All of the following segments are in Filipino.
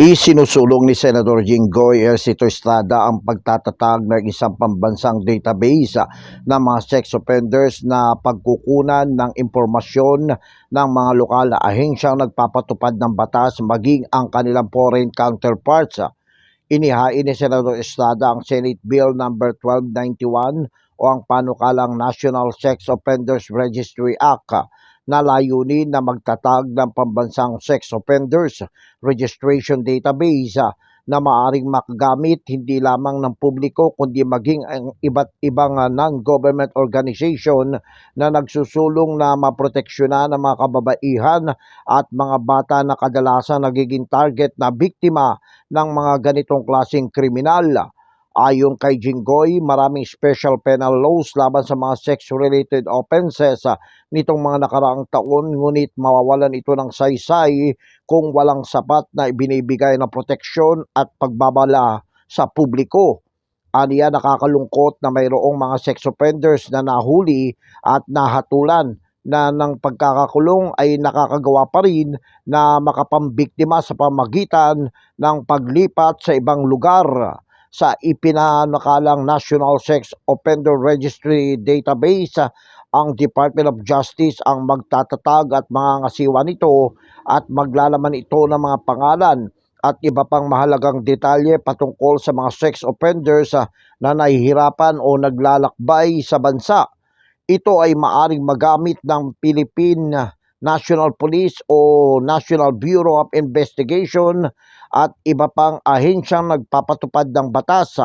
Isinusulong ni Senador Jinggoy Ercito Estrada ang pagtatatag ng isang pambansang database ng mga sex offenders na pagkukunan ng impormasyon ng mga lokal na ahensyang nagpapatupad ng batas maging ang kanilang foreign counterparts. Inihain ni Senador Estrada ang Senate Bill No. 1291 o ang panukalang National Sex Offenders Registry Act na layunin na magtatag ng pambansang sex offenders registration database ah, na maaring makagamit hindi lamang ng publiko kundi maging ang iba't ibang ah, non-government organization na nagsusulong na maproteksyonan ang mga kababaihan at mga bata na kadalasan nagiging target na biktima ng mga ganitong klaseng kriminal. Ayon kay Jinggoy, maraming special penal laws laban sa mga sex-related offenses nitong mga nakaraang taon ngunit mawawalan ito ng saysay kung walang sapat na ibinibigay na proteksyon at pagbabala sa publiko. Aniya nakakalungkot na mayroong mga sex offenders na nahuli at nahatulan na ng pagkakakulong ay nakakagawa pa rin na makapambiktima sa pamagitan ng paglipat sa ibang lugar sa ipinanakalang National Sex Offender Registry Database ang Department of Justice ang magtatatag at mga ngasiwa nito at maglalaman ito ng mga pangalan at iba pang mahalagang detalye patungkol sa mga sex offenders ah, na nahihirapan o naglalakbay sa bansa. Ito ay maaring magamit ng Philippine National Police o National Bureau of Investigation at iba pang ahensyang nagpapatupad ng batas.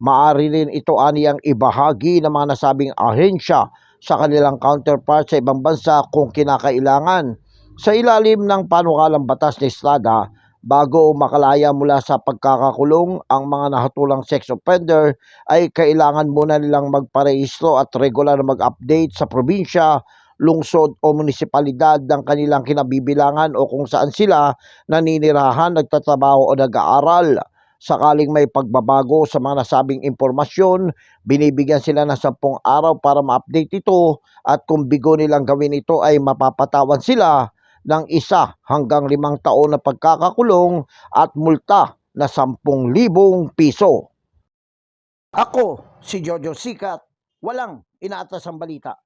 Maari rin ito aniyang ibahagi ng mga nasabing ahensya sa kanilang counterpart sa ibang bansa kung kinakailangan. Sa ilalim ng panukalang batas ni Estrada, bago makalaya mula sa pagkakakulong, ang mga nahatulang sex offender ay kailangan muna nilang magparehistro at regular na mag-update sa probinsya, lungsod o munisipalidad ng kanilang kinabibilangan o kung saan sila naninirahan, nagtatrabaho o nag-aaral. Sakaling may pagbabago sa mga nasabing impormasyon, binibigyan sila ng 10 araw para ma-update ito at kung bigo nilang gawin ito ay mapapatawan sila ng isa hanggang limang taon na pagkakakulong at multa na 10,000 piso. Ako, si Jojo Sikat, walang inaatas ang balita.